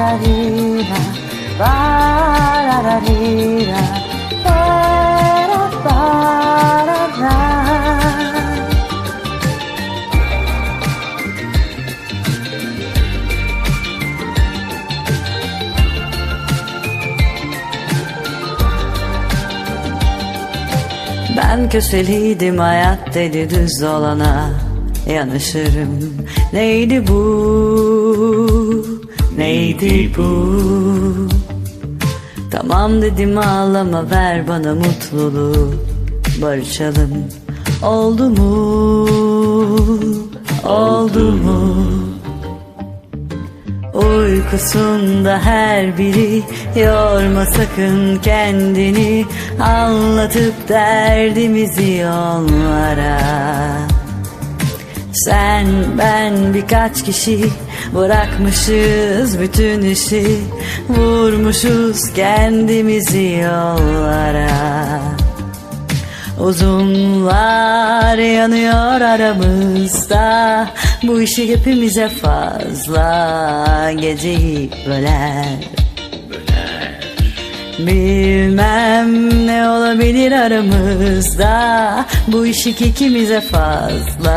Ba-da-da-dee-da. Ba-da-ba-da-da. Ben köseliydim hayat dedi düz olana Yanışırım Neydi bu Neydi bu? Tamam dedim ağlama ver bana mutluluğu Barışalım. Oldu mu? Oldu mu? Uykusunda her biri Yorma sakın kendini. Anlatıp derdimizi onlara. Sen ben birkaç kişi Bırakmışız bütün işi Vurmuşuz kendimizi yollara. Uzunlar yanıyor aramızda Bu işi hepimize fazla. Geceyi böler. Bilmem ne olabilir aramızda Bu işi ikimize fazla.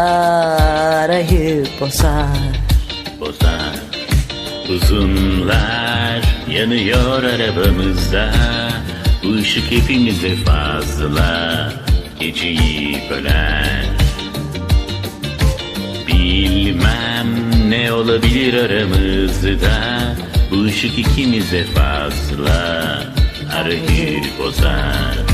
Arayı bozar bozar Uzunlar yanıyor arabamızda. Bu ışık hepimize fazla Geceyi böler Bilmem ne olabilir aramızda. Bu ışık ikimize fazla Arayı bozar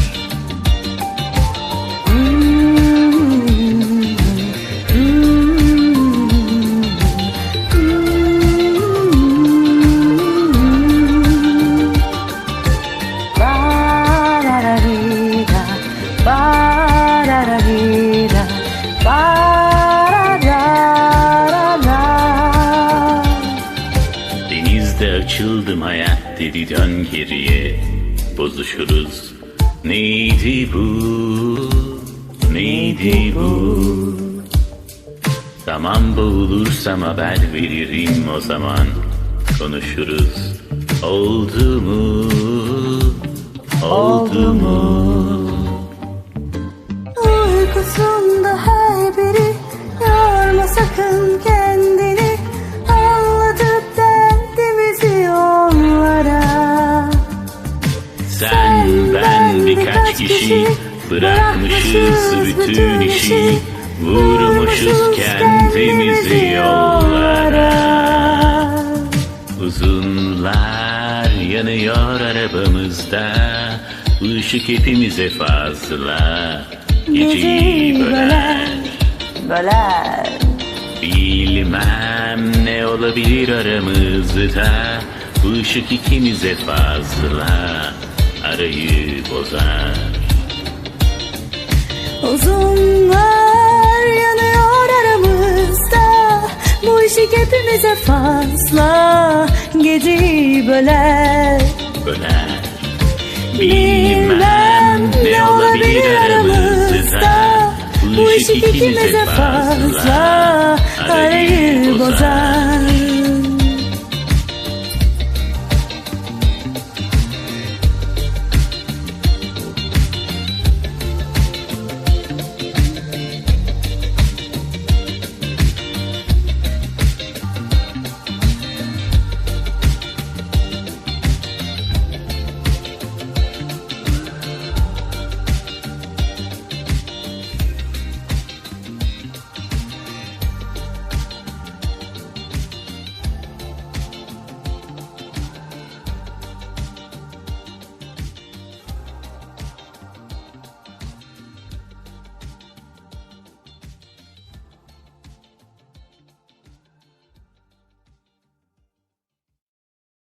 dön geriye. Bozuşuruz. Neydi bu? Neydi bu? Tamam boğulursam haber veririm o zaman. Konuşuruz. Oldu mu? Oldu mu kişi Bırakmışız bütün işi Vurmuşuz kendimizi yollara. Uzunlar yanıyor arabamızda Işık hepimize fazla. Geceyi böler Böler. Bilmem ne olabilir aramızda Bu ışık ikimize fazla. Arayı bozar Uzunlar yanıyor aramızda. Bu ışık hepimize fazla. Geceyi böler. Böler. Bilmem ne olabilir aramızda. Bu ışık ikimize fazla. Arayı bozar